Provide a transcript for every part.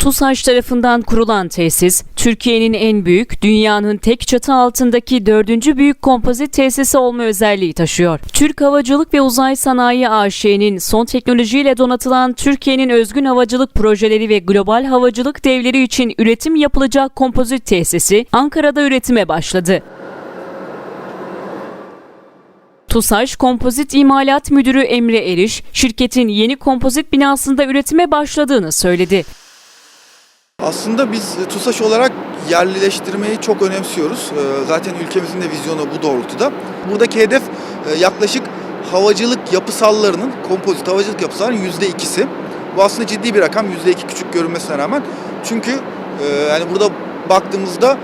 TUSAŞ tarafından kurulan tesis, Türkiye'nin en büyük, dünyanın tek çatı altındaki dördüncü büyük kompozit tesisi olma özelliği taşıyor. Türk Havacılık ve Uzay Sanayi AŞ'nin son teknolojiyle donatılan Türkiye'nin özgün havacılık projeleri ve global havacılık devleri için üretim yapılacak kompozit tesisi Ankara'da üretime başladı. TUSAŞ Kompozit İmalat Müdürü Emre Eriş, şirketin yeni kompozit binasında üretime başladığını söyledi. Aslında biz e, TUSAŞ olarak yerlileştirmeyi çok önemsiyoruz. Ee, Zaten ülkemizin de vizyonu bu doğrultuda. Buradaki hedef e, yaklaşık havacılık yapısallarının, kompozit havacılık yapısallarının yüzde ikisi. Bu aslında ciddi bir rakam, yüzde iki küçük görünmesine rağmen. Çünkü e, yani burada baktığımızda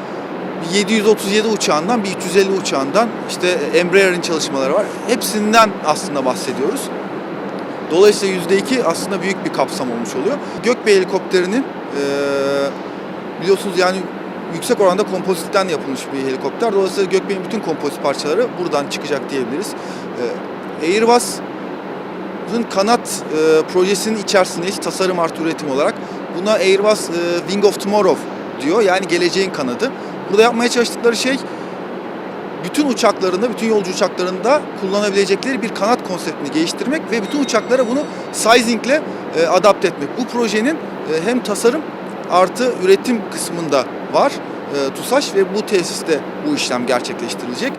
737 uçağından bir 350 uçağından işte Embraer'in çalışmaları var. Hepsinden aslında bahsediyoruz. Dolayısıyla yüzde iki aslında büyük bir kapsam olmuş oluyor. Gökbey helikopterinin biliyorsunuz yani yüksek oranda kompozitten yapılmış bir helikopter. Dolayısıyla Gökbey'in bütün kompozit parçaları buradan çıkacak diyebiliriz. Eee, Airbus'un kanat eee, projesinin içerisindeyiz tasarım artı üretim olarak. Buna Airbus eee, Wing of Tomorrow diyor yani geleceğin kanadı. Burada yapmaya çalıştıkları şey bütün uçaklarında, bütün yolcu uçaklarında kullanabilecekleri bir kanat konseptini geliştirmek ve bütün uçaklara bunu sizingle e, adapte etmek. Bu projenin e, hem tasarım artı üretim kısmında var e, TUSAŞ ve bu tesiste bu işlem gerçekleştirilecek.